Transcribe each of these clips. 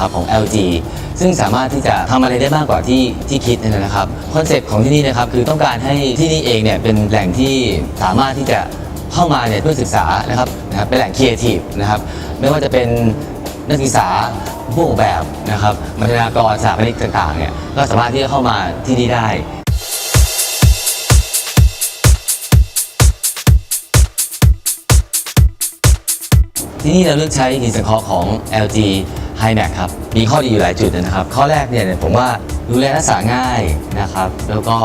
นะครับของ LG ซึ่งสามารถที่จะทำอะไรได้มากกว่าที่ที่คิดนะครับคอนเซ็ปต์ของที่นี่นะครับคือต้องการให้ที่นี่เองเนี่ยเป็นแหล่งที่สามารถที่จะเข้ามาเนี่ยเพื่อศึกษานะครับนะครับเป็นแหล่งครีเอทีฟนะครับไม่ว่าจะเป็นนักศึกษาผู้ออกแบบนะครับบรรณาธิการสถาปนิกต่างๆเนี่ยก็สามารถที่จะเข้ามาที่นี่ได้ที่นี่เราเลือกใช้หินสังเคราะห์ของ LG HiMax ครับมีข้อดีอยู่หลายจุดนะครับ ข้อแรกเนี่ยผมว่าดูแลรักษาง่ายนะครับ แล้วก็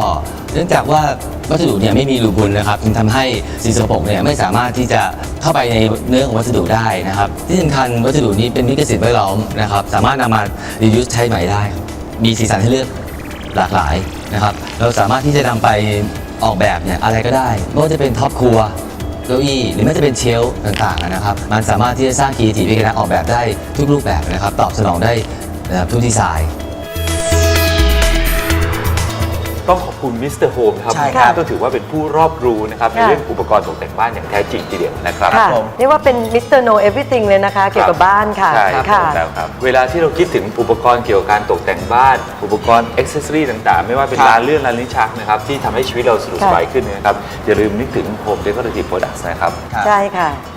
เนื่องจากว่าวัสดุเนี่ยไม่มีรูพุนนะครับจึงทำให้สิ่งสกปรกเนี่ยไม่สามารถที่จะเข้าไปในเนื้อของวัสดุได้นะครับ ที่สำคัญวัสดุนี้เป็นวิกสิทธิ์แวดล้อมนะครับ สามารถนำมา reuse ใช้ใหม่ได้ มีสีสันให้เลือกหลากหลายนะครับ เราสามารถที่จะนำไปออกแบบเนี่ยอะไรก็ได้ไม่ว่าจะเป็นท็อปครัว เก้าอี้หรือแม้จะเป็นเชลต่างๆนะครับ มันสามารถที่จะสร้างคีทีในการออกแบบได้ทุกรูปแบบนะครับ ตอบสนองได้ทุกดีไซน์ ต้องขอบคุณมิสเตอร์โฮมครับใช่ครับก็ถือว่าเป็นผู้รอบรู้นะครับในค่ะ เรื่องอุปกรณ์ตกแต่งบ้านอย่างแท้จริงทีเดียวนะครับ ค่ะผม เรียกว่าเป็นมิสเตอร์โนเอ v e r y t h i n g เลยนะคะ เกี่ยวกับบ้านค่ะใช่ครับค่ะ แล้วครับ เวลาที่เราคิดถึงอุปกรณ์เกี่ยวกับการตกแต่งบ้าน อุปกรณ์อ็อกเซสซอรีต่างๆ ไม่ว่าเป็นครับ ร้านเลื่อนร้านลิ้นชักนะครับ ที่ทำให้ชีวิตเราสะดวกค่ะ สบายขึ้นนะครับ อย่าลืมนึกถึง Home Decorative Products นะครับ ครับ ใช่ค่ะ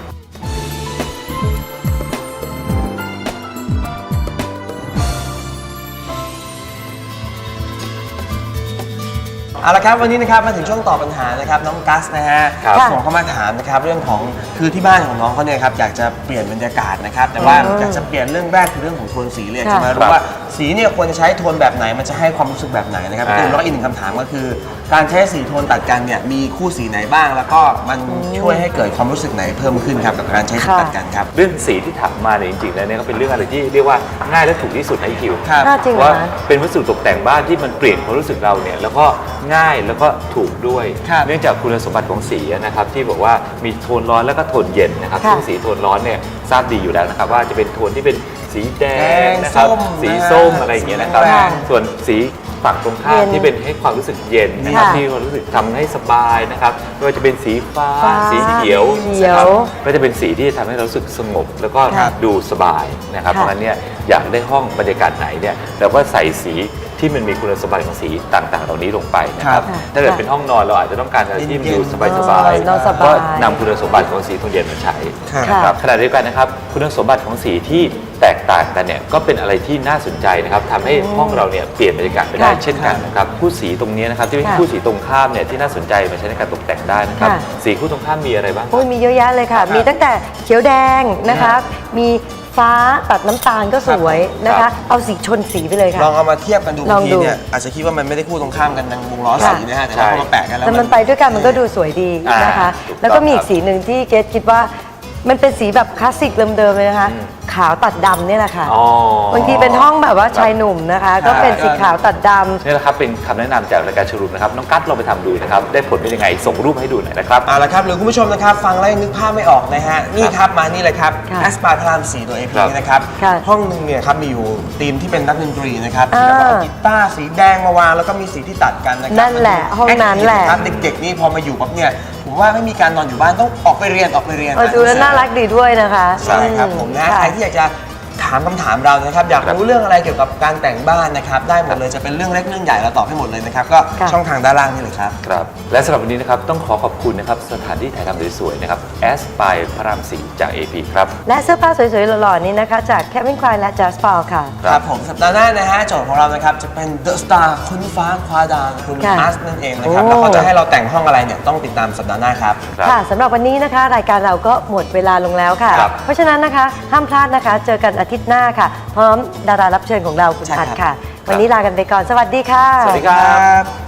เอาละครับวันนี้นะครับมาถึงช่วงตอบปัญหานะครับน้องกัสนะฮะครับส่งเข้ามาถามนะครับเรื่องของคือที่บ้านของน้องเขาเนี่ยครับอยากจะเปลี่ยนบรรยากาศนะครับแต่ว่าอืมอยากจะเปลี่ยนเรื่องแรกคือเรื่องของโทนสีเลยค่ะใช่ไหมครัรู้บว่าสีเนี่ยควรจะใช้โทนแบบไหนมันจะให้ความรู้สึกแบบไหนนะครับอ่าตูนแล้วก็อีกหนึ่งคำถามก็คือ การใช้สีโทนตัดกันเนี่ยมีคู่สีไหนบ้าง แล้วก็มันช่วยให้เกิดความรู้สึกไหนเพิ่มขึ้นครับกับการใช้สีตัดกันครับ เรื่องสีที่ถามมาเนี่ยจริงๆแล้วเนี่ยก็เป็นเรื่องอะไรที่เรียกว่าง่ายและถูกที่สุดในคิวครับน่าจริงเพเหรราะอว่าคะ เป็นวัสดุตกแต่งบ้านที่มันเปลี่ยนความรู้สึกเราเนี่ยแล้วก็ง่ายแล้วก็ถูกด้วย ครับเนื่องจากคุณสมบัติของสีนะครับที่บอกว่ามีโทนร้อนแล้วก็โทนเย็นนะครับค่ะซึ่งสีโทนร้อนเนี่ยทราบดีอยู่แล้วนะครับว่าจะเป็นโทนที่เป็นสีแดงแดงนะครับส้มสีนะฮะส้มอะไรอย่างเงี้ยนะครับสีแดงส่วนสี ฝั่งตรงข้ามเย็นที่เป็นให้ความรู้สึกเย็นนะครับค่ะที่ความรู้สึกทำให้สบายนะครับไม่ว่าจะเป็นสีฟ้าฟ้าสีเขียวเขียวนะครับก็จะเป็นสีที่ทำให้เรารู้สึกสงบ แล้วก็ค่ะดูสบายนะครับค่ะเพราะฉะนั้นเนี่ยอยากได้ห้องบรรยากาศไหนเนี่ยเราก็ใส่สี ที่มันมีคุณสมบัติของสีต่างๆ เหล่านี้ลงไปนะครับค่ะถ้าเกิดค่ะเป็นห้องนอนเราอาจจะต้องการอะไรที่มันดูสบายเย็สบายนๆนอนสบาย ก็นำคุณสมบัติของสีโทนเย็นมาใช้ ค่ะนะครับขณะเดียวกันนะครับคุณสมบัติของสีที่แตกต่างกันเนี่ยก็เป็นอะไรที่น่าสนใจนะครับทำให้ห้องเราเนี่ยเปลี่ยนบรรยากาศไปได้ค่ะเช่นกันนะครับคู่สีตรงนี้นะครับที่เป็นค่ะคู่สีตรงข้ามเนี่ยที่น่าสนใจมาใช้ในการตกแต่งได้นะครับค่ะ สีคู่ตรงข้ามมีอะไรบ้าง โอ้ยมีเยอะแยะเลยค่ะครับมีตั้งแต่เขียวแดงนะคะ มี ฟ้าตัดน้ำตาลก็สวยนะครัคะบ เอาสีชนสีไปเลยค่ะ ลองเอามาเทียบกันดูลองบางทีดู เนี่ยอาจจะคิดว่ามันไม่ได้คู่ตรงข้ามกันทางวงล้อค่ะสีนะฮะแต่ว่าพอมาแปะกันแล้วแต่มันไปด้วยกันมันก็ดูสวยดีอ่านนะคะ ถูกต้องแล้วก็มีอีครักบสีหนึ่งที่เกรทคิดว่า มันเป็นสีแบบคลาสสิกเดิมๆเลยนะคะอืมขาวตัดดำเนี่ยแหละค่ะ อ๋อบางทีเป็นห้องแบบว่าชายหนุ่มนะคะ ก็เป็นสีขาวตัดดำ นี่แหละครับเป็นคำแนะนำจากรายการชรุมนะครับน้องกั๊ดลองไปทำดูนะครับได้ผลเป็นยังไงส่งรูปให้ดูหน่อยนะครับ เอาละครับหรือคุณผู้ชมนะครับฟังแล้วยังนึกภาพไม่ออกนะฮะนี่ครับมานี่เลยครับค่ะแอสปาพรามสีตัวเอพีครับนะครับค่ะห้องหนึ่งเนี่ยครับมีอยู่ธีมที่เป็นนักดนตรีนะครับอ่าที่แบบว่าเอากีตาร์สีแดงมาวางแล้วก็มีสีที่ตัดกันนะครันั่นแหละห้องนั้นแหละ ครับเด็กๆนี่พอมาอยู่ปั๊บเนี่ย ผมว่าไม่มีการนอนอยู่บ้านต้องออกไปเรียนออกไปเรียนเออดูแล้วน่ารักดีด้วยนะคะ ใช่ครับผมนะค่ใครที่อยากจะถามคำถามเรานะครับ อยากรู้เรื่องอะไรเกี่ยวกับการแต่งบ้านนะครับ ได้หมดเลยจะเป็นเรื่องเล็กเรื่องใหญ่เราตอบให้หมดเลยนะครับ ก็ค่ะ ช่องทางด้านล่างนี่เลยครับ ครับ และสำหรับวันนี้นะครับ ต้องขอขอบคุณนะครับ สถานที่ถ่ายทำสวยๆนะครับแอสปายพระรามสีจาก AP ครับ และเสื้อผ้าสวยๆ หล่อๆ นี้นะคะ จากแควินควายและจัสปาลค่ะ ครับ ผมสัปดาห์หน้านะฮะโจทย์ของเรานะครับจะเป็น The Star คุณฟ้าคว้าดาวคุณค่ะอาร์ตนั่นเองนะครับโอ้ แล้วเขาจะให้เราแต่งห้องอะไรเนี่ยต้องติดตามสัปดาห์หน้าครับ ครับค่ะสำหรับวันนี้นะคะ รายการเราก็หมดเวลาลงแล้วค่ะ ครับ เพราะฉะนั้นนะคะ ห้ามพลาดนะคะ เจอกันอาทิตย์หน้าค่ะ พร้อมดารารับเชิญของเราคุณใช่พัดครับค่ะ วันนี้ลากันไปก่อน สวัสดีค่ะ สวัสดีครับครับ